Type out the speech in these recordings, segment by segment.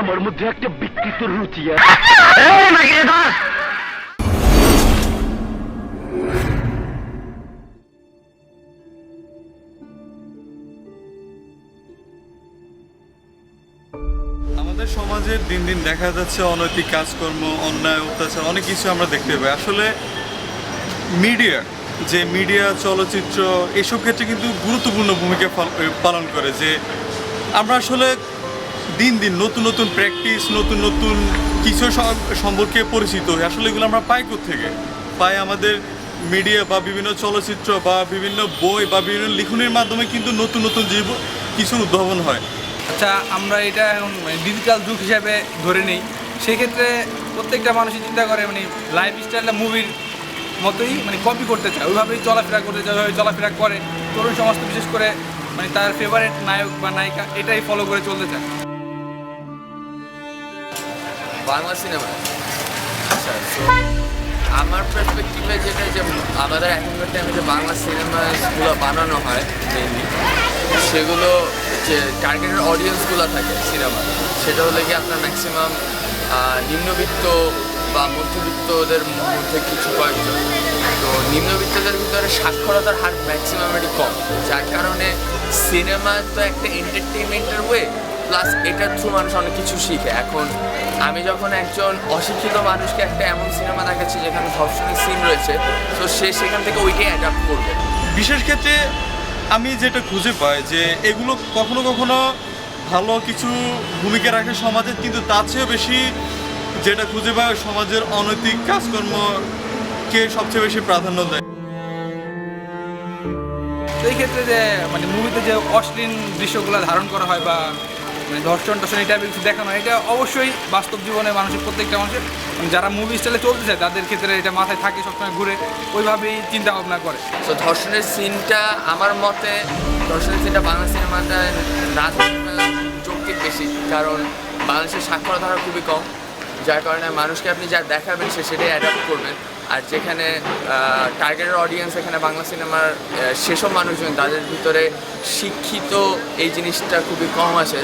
আমার মধ্যে একটা বিকৃত রুচি আছে আমাদের সমাজে দিন দিন দেখা যাচ্ছে অনৈতিক কাজকর্ম অন্যায় অত্যাচার অনেক কিছু আমরা দেখতে পাই। আসলে মিডিয়া যে মিডিয়া চলচ্চিত্র এসব ক্ষেত্রে কিন্তু গুরুত্বপূর্ণ ভূমিকা পালন করে যে আমরা আসলে দিন দিন নতুন নতুন প্র্যাকটিস নতুন নতুন কিছু সম- সম্পর্কে পরিচিত। আসলে এগুলো আমরা পাই থেকে পাই আমাদের মিডিয়া বা বিভিন্ন চলচ্চিত্র বা বিভিন্ন বই বা বিভিন্ন লিখনের মাধ্যমে কিন্তু নতুন নতুন জীব কিছু উদ্ভাবন হয়। আচ্ছা আমরা এটা এখন ডিজিটাল যুগ হিসাবে ধরে নিই। সেক্ষেত্রে প্রত্যেকটা মানুষই চিন্তা করে মানে লাইফ স্টাইলটা মুভির মতোই মানে কপি করতে চায়। ওইভাবেই চলাফেরা করতে চায় ওইভাবে চলাফেরা করে। তরুণ সমাজ বিশেষ করে মানে তার ফেভারিট নায়ক বা নায়িকা এটাই ফলো করে চলতে চায়। বাংলা সিনেমা। আচ্ছা আমার পার্সপেক্টিভে যেটা যে আমাদের এখনকার টাইমে যে বাংলা সিনেমাগুলো বানানো হয় মেনলি সেগুলো যে টার্গেটেড অডিয়েন্সগুলো থাকে সিনেমা সেটা হলে কি আপনার ম্যাক্সিমাম নিম্নবিত্ত বা মধ্যবিত্তদের মধ্যে কিছু কয়েকজন। তো নিম্নবিত্তদের ভিতরে সাক্ষরতার হার ম্যাক্সিমামেরই কম, যার কারণে সিনেমা তো একটা এন্টারটেনমেন্টের ওয়ে প্লাস এটার থ্রু মানুষ অনেক কিছু শিখে। এখন আমি যখন একজন অশিক্ষিত মানুষকে একটা এমন সিনেমা দেখাচ্ছি যেখানে ধর্ষণের সিন রয়েছে তো সে সেখান থেকে ওইটাই অ্যাডাপ্ট করবে। বিশেষ ক্ষেত্রে আমি যেটা খুঁজে পাই যে এগুলো কখনো কখনো ভালো কিছু ভূমিকা রাখে সমাজে কিন্তু তার চেয়েও বেশি যেটা খুঁজে পায় সমাজের অনৈতিক কাজকর্মকে সবচেয়ে বেশি প্রাধান্য দেয়। তো এই ক্ষেত্রে যে মানে মুভিতে যে অশ্লীল দৃশ্যগুলো ধারণ করা হয় বা মানে ধর্ষণ টর্ষণ এটা কিছু দেখানো এটা অবশ্যই বাস্তব জীবনে মানুষের, প্রত্যেকটা মানুষের। মানে যারা মুভি স্টাইলে চলতে চায় তাদের ক্ষেত্রে এটা মাথায় থাকে, সবসময় ঘুরে। ওইভাবেই চিন্তা ভাবনা করে। তো ধর্ষণের সিনটা আমার মতে ধর্ষণের সিনটা বাংলা সিনেমাটা না যৌক্তিক বেশি। কারণ বাংলাদেশের সাক্ষরতার হার খুবই কম। যার কারণে মানুষকে আপনি যা দেখাবেন, সে সেটাই অ্যাডাপ্ট করবেন। আর যেখানে টার্গেটের অডিয়েন্স এখানে বাংলা সিনেমার সেসব মানুষজন তাদের ভিতরে শিক্ষিত এই জিনিসটা খুবই কম আছে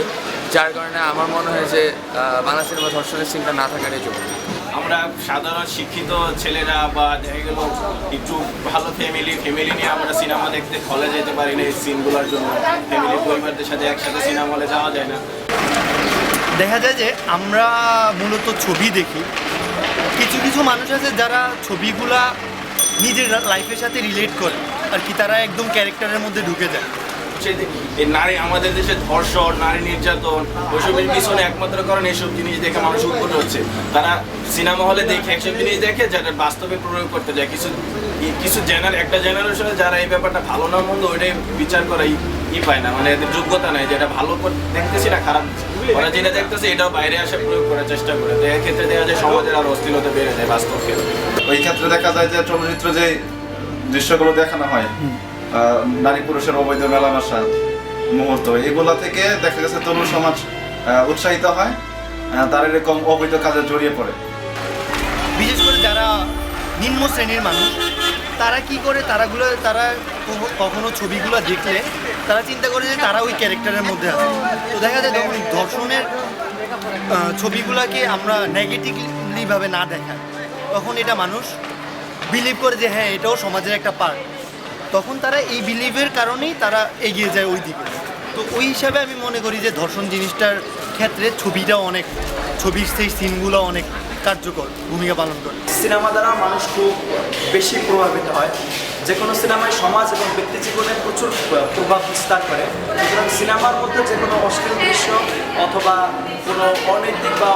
যার কারণে আমার মনে হয় যে বাংলা সিনেমা ধর্ষণের সিনটা না থাকাটাই যৌক্তিক আমরা সাধারণ শিক্ষিত ছেলেরা বা দেখা গেল একটু ভালো ফ্যামিলি ফ্যামিলি নিয়ে আমরা সিনেমা দেখতে হলে যেতে পারি না এই সিনগুলোর জন্য। ফ্যামিলি পরিবারদের সাথে একসাথে সিনেমা হলে যাওয়া যায় না। দেখা যায় যে আমরা মূলত ছবি দেখি কিছু কিছু মানুষ আছে যারা ছবিগুলা নিজের লাইফের সাথে রিলেট করে, আর কি তারা একদম ক্যারেক্টারের মধ্যে ঢুকে যায়। নারী, আমাদের দেশে ধর্ষণ, নারী নির্যাতন, ওইসবের পিছনে একমাত্র কারণ এইসব জিনিস দেখে মানুষ উদ্ভূত হচ্ছে। তারা সিনেমা হলে দেখে একসব জিনিস দেখে যেটা বাস্তবে প্রয়োগ করতে যায়। কিছু কিছু জেনার একটা জেনারেশনে যারা এই ব্যাপারটা ভালো না, মন্দ, ওইটাই বিচার করা ই- পায় না মানে এদের যোগ্যতা নাই যেটা ভালো দেখতেছি না। খারাপ ওরা যেটা দেখতেছে এটাও বাইরে আসে প্রয়োগ করার চেষ্টা করে। তো এক্ষেত্রে দেখা যায় সমাজের আরও অস্থিরতা বেড়ে যায় বাস্তব ক্ষেত্রে ওই ক্ষেত্রে দেখা যায় যে চলচ্চিত্র যে দৃশ্যগুলো দেখানো হয় নারী পুরুষের অবৈধ মেলামেশা মুহূর্ত এগুলা থেকে দেখা গেছে তরুণ সমাজ আহ, উৎসাহিত হয় আহ, তারা এরকম অবৈধ কাজে জড়িয়ে পড়ে। বিশেষ করে যারা নিম্ন শ্রেণির মানুষ তারা কি করে? তারাগুলো তারা কখ- কখনো ছবিগুলো দেখলে তারা চিন্তা করে যে তারা ওই ক্যারেক্টারের মধ্যে আছে। তো দেখা যায় তখন ধর্ষণের ছবিগুলোকে আমরা নেগেটিভলিভাবে না দেখায় তখন এটা মানুষ বিলিভ করে যে হ্যাঁ এটাও সমাজের একটা পার্ট তখন তারা এই বিলিভের কারণেই তারা এগিয়ে যায় ওই দিকে। তো ওই হিসাবে আমি মনে করি যে ধর্ষণ জিনিসটার ক্ষেত্রে ছবিটা অনেক, ছবির সেই সিনগুলো অনেক কার্যকর ভূমিকা পালন করে। সিনেমা দ্বারা মানুষ খুব বেশি প্রভাবিত হয়। যে কোনো সিনেমায় সমাজ এবং ব্যক্তি জীবনে প্রচুর প্রভাব বিস্তার করে। সুতরাং সিনেমার মধ্যে যে কোনো অশ্লীল দৃশ্য অথবা কোনো অনৈতিক বা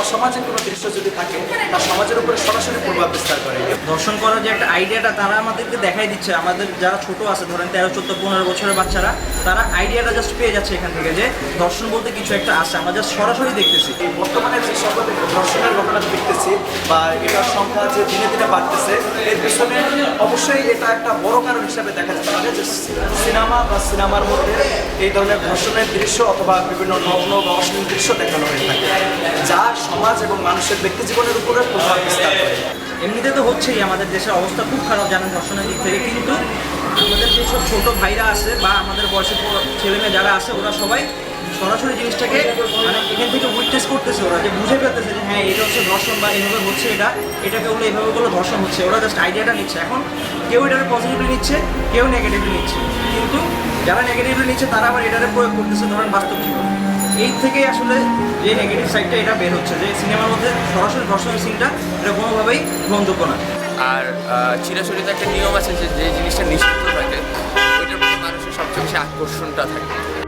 অসামাজিক কোনো দৃশ্য যদি থাকে তা সমাজের উপরে সরাসরি প্রভাব বিস্তার করে। দর্শন করার যে একটা আইডিয়াটা তারা আমাদেরকে দেখাই দিচ্ছে। আমাদের যারা ছোট আছে ধরেন তেরো চোদ্দ পনেরো বছরের বাচ্চারা তারা আইডিয়াটা জাস্ট পেয়ে যাচ্ছে এখান থেকে যে দর্শন বলতে কিছু একটা আছে। আমরা জাস্ট সরাসরি দেখতেছি। এই বর্তমানে যে সকল ধর্ষণের ঘটনা দেখতেছি বা এটার সংখ্যা যে দিনে দিনে বাড়তেছে, এর পিছনে অবশ্যই এটা একটা বড় কারণ হিসাবে দেখা যেতে পারে যে সিনেমা বা সিনেমার মধ্যে এই ধরনের ধর্ষণের দৃশ্য অথবা বিভিন্ন নগ্ন বা অশ্লীল দৃশ্য দেখানো হয়ে থাকে, যা সমাজ এবং মানুষের ব্যক্তি জীবনের উপরে প্রভাব বিস্তার করে। এমনিতে তো হচ্ছেই, আমাদের দেশের অবস্থা খুব খারাপ জানেন দর্শনের দিক থেকে, কিন্তু আমাদের যেসব ছোট ভাইরা আছে বা আমাদের বয়সের ছেলেমেয়ে যারা আছে, ওরা সবাই সরাসরি জিনিসটাকে মানে এখান থেকে উইটনেস করতেছে ওরা, যে বুঝে ফেলতেছে যে হ্যাঁ এটা হচ্ছে ধর্ষণ বা এইভাবে হচ্ছে এটা, এটাকে বলে এইভাবে করলে ধর্ষণ হচ্ছে। ওরা জাস্ট আইডিয়াটা নিচ্ছে। এখন কেউ এটাকে পজিটিভলি নিচ্ছে, কেউ নেগেটিভলি নিচ্ছে। কিন্তু যারা নেগেটিভলি নিচ্ছে, তারা আবার এটাকে প্রয়োগ করতেছে ধরেন বাস্তব জীবনে। এই থেকেই আসলে যে নেগেটিভ সাইডটা এটা বের হচ্ছে, যে সিনেমার মধ্যে সরাসরি ধর্ষণের সিনটা এটা কোনোভাবেই গ্রহণযোগ্য না। আর চিরাচরিত একটা নিয়ম আছে যে যে জিনিসটা নিষিদ্ধ থাকে, ওইটার প্রতি মানুষের সবচেয়ে বেশি আকর্ষণটা থাকে।